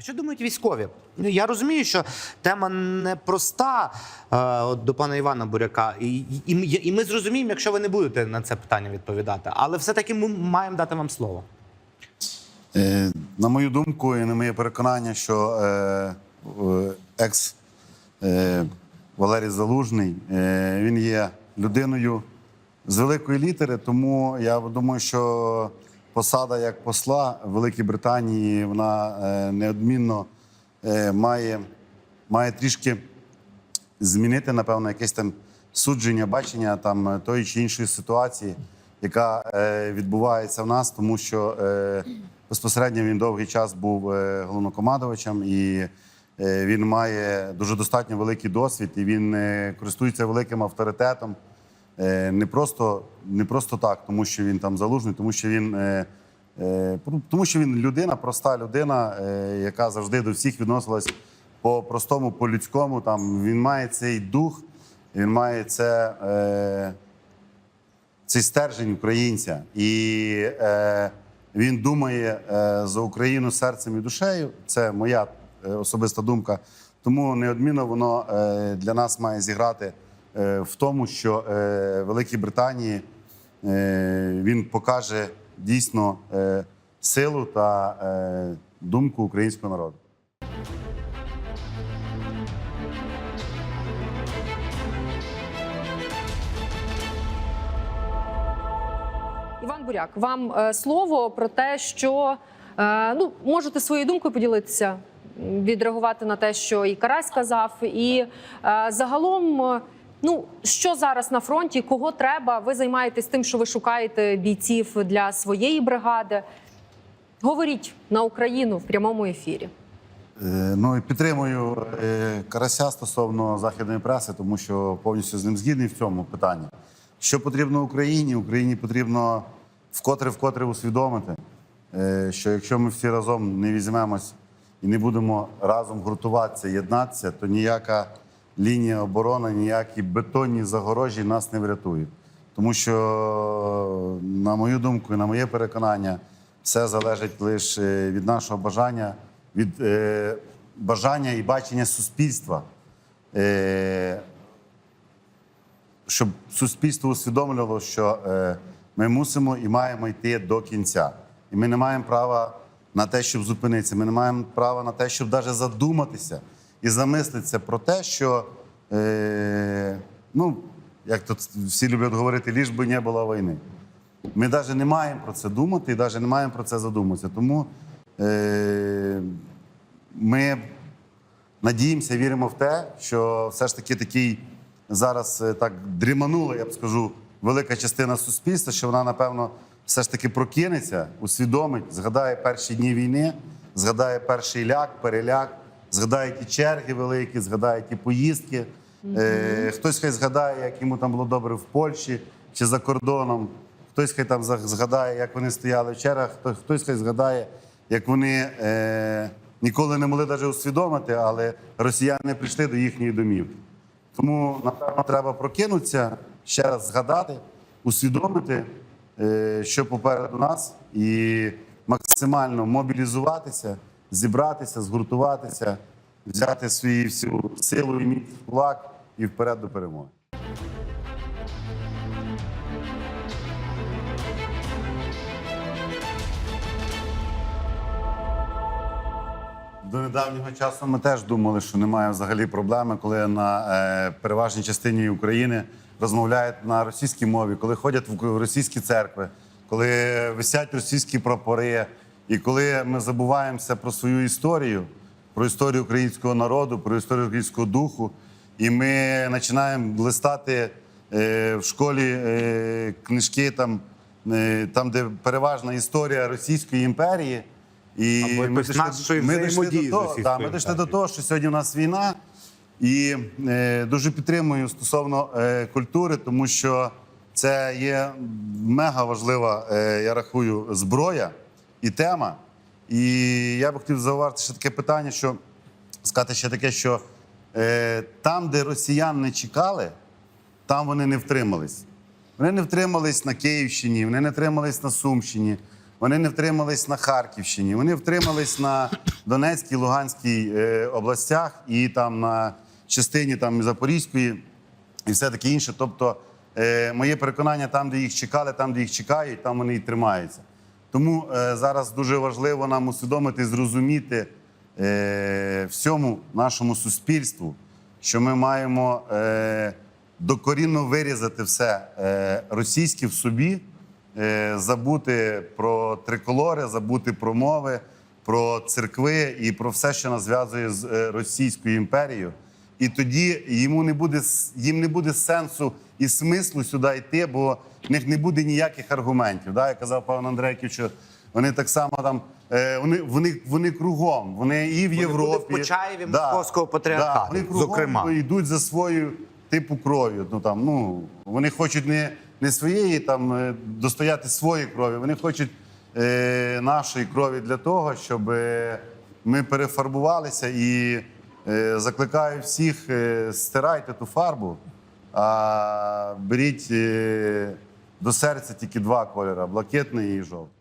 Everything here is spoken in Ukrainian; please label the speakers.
Speaker 1: А що думають військові? Ну я розумію, що тема непроста е, до пана Івана Буряка, і, і, і, ми- зрозуміємо, якщо ви не будете на це питання відповідати. Але все-таки ми маємо дати вам слово.
Speaker 2: Е, На мою думку і на моє переконання, що е, екс е, Валерій Залужний е, він є людиною з великої літери, тому я думаю, що посада як посла Великій Британії вона е, неодмінно е, має, має трішки змінити, напевно, якесь там судження, бачення там тої чи іншої ситуації, яка е, відбувається в нас, тому що безпосередньо він довгий час був головнокомандувачем і він має дуже достатньо великий досвід, і він користується великим авторитетом. Е, не просто, не просто так, тому що він там залужний, тому що він. е, е, Тому що він людина, проста людина, яка завжди до всіх відносилась по-простому, по-людському. Там він має цей дух, він має це, цей стержень українця. І е, він думає е, за Україну серцем і душею. Це моя особиста думка. Тому неодмінно воно е, для нас має зіграти в тому, що е, Великій Британії е, він покаже дійсно е, силу та е, думку українського народу.
Speaker 3: Іван Буряк, вам е, слово про те, що е, ну можете своєю думкою поділитися, відреагувати на те, що і Карась сказав, і е, загалом. Ну, що зараз на фронті, кого треба? Ви займаєтесь тим, що ви шукаєте бійців для своєї бригади. Говоріть на Україну в прямому ефірі.
Speaker 2: Е, Ну і підтримую е, Карася стосовно західної преси, тому що повністю з ним згідний в цьому питанні. Що потрібно Україні? Україні потрібно вкотре-вкотре усвідомити, е, що якщо ми всі разом не візьмемось і не будемо разом гуртуватися, єднатися, то ніяка лінія оборони, ніякі бетонні загорожі нас не врятують. Тому що, на мою думку на моє переконання, все залежить лише від нашого бажання, від е, бажання і бачення суспільства. Е, щоб суспільство усвідомлювало, що е, ми мусимо і маємо йти до кінця. І ми не маємо права на те, щоб зупинитися. Ми не маємо права на те, щоб навіть задуматися і замислитися про те, що, е, ну, як тут всі люблять говорити, ліж би не було війни. Ми навіть не маємо про це думати і навіть не маємо про це задуматися. Тому е, ми надіємося, віримо в те, що все ж таки такий зараз е, так дріманула, я б скажу, велика частина суспільства, що вона, напевно, все ж таки прокинеться, усвідомить, згадає перші дні війни, згадає перший ляк, переляк, згадає ті черги великі, згадає ті поїздки. Е, хтось хай згадає, як йому там було добре в Польщі чи за кордоном. Хтось хай там згадає, як вони стояли в чергах, хтось хай згадає, як вони е, ніколи не могли навіть усвідомити, але росіяни прийшли до їхньої домівки. Тому, напевно, треба прокинутися, ще раз згадати, усвідомити, е, що попереду нас, і максимально мобілізуватися, зібратися, згуртуватися, взяти свою всю силу і міць кулак і вперед до перемоги. До недавнього часу ми теж думали, що немає взагалі проблеми, коли на е, переважній частині України розмовляють на російській мові, коли ходять в російські церкви, коли висять російські прапори, і коли ми забуваємося про свою історію, про історію українського народу, про історію українського духу, і ми починаємо листати е, в школі е, книжки, там, е, там, де переважна історія Російської імперії. І
Speaker 1: Або
Speaker 2: дійшли- ми дійшли
Speaker 1: взаємодії
Speaker 2: до того, да, ми дійшли до того, що сьогодні у нас війна, і е, дуже підтримую стосовно е, культури, тому що це є мега важлива, е, я рахую, зброя і тема. І я би хотів зауважити ще таке питання, що сказати ще таке, що е, там, де росіян не чекали, там вони не втримались. Вони не втримались на Київщині, вони не втримались на Сумщині, Вони не втримались на Харківщині, вони втримались на Донецькій, Луганській е, областях і там на частині там Запорізької і все таке інше. Тобто, е, моє переконання, там, де їх чекали, там, де їх чекають, там вони і тримаються. Тому е, зараз дуже важливо нам усвідомити, зрозуміти е, всьому нашому суспільству, що ми маємо е, докорінно вирізати все російське в собі, забути про триколори, забути про мови, про церкви і про все, що нас зв'язує з Російською імперією. І тоді йому не буде їм не буде сенсу і смислу сюди йти, бо в них не буде ніяких аргументів. Да? Я казав пан Андрейків, що вони так само там е, вони, вони, вони кругом, вони і в
Speaker 1: Вони
Speaker 2: Європі.
Speaker 1: будуть в Почаєві Московського патріархату,
Speaker 2: вони кругом
Speaker 1: зокрема.
Speaker 2: йдуть за свою типу кров'ю. Ну там ну вони хочуть не, не своєї там е, достояти своєї крові. Вони хочуть е, нашої крові для того, щоб е, ми перефарбувалися і закликаю всіх е, стирайте ту фарбу, а беріть е, до серця тільки два кольори блакитний і жовтий.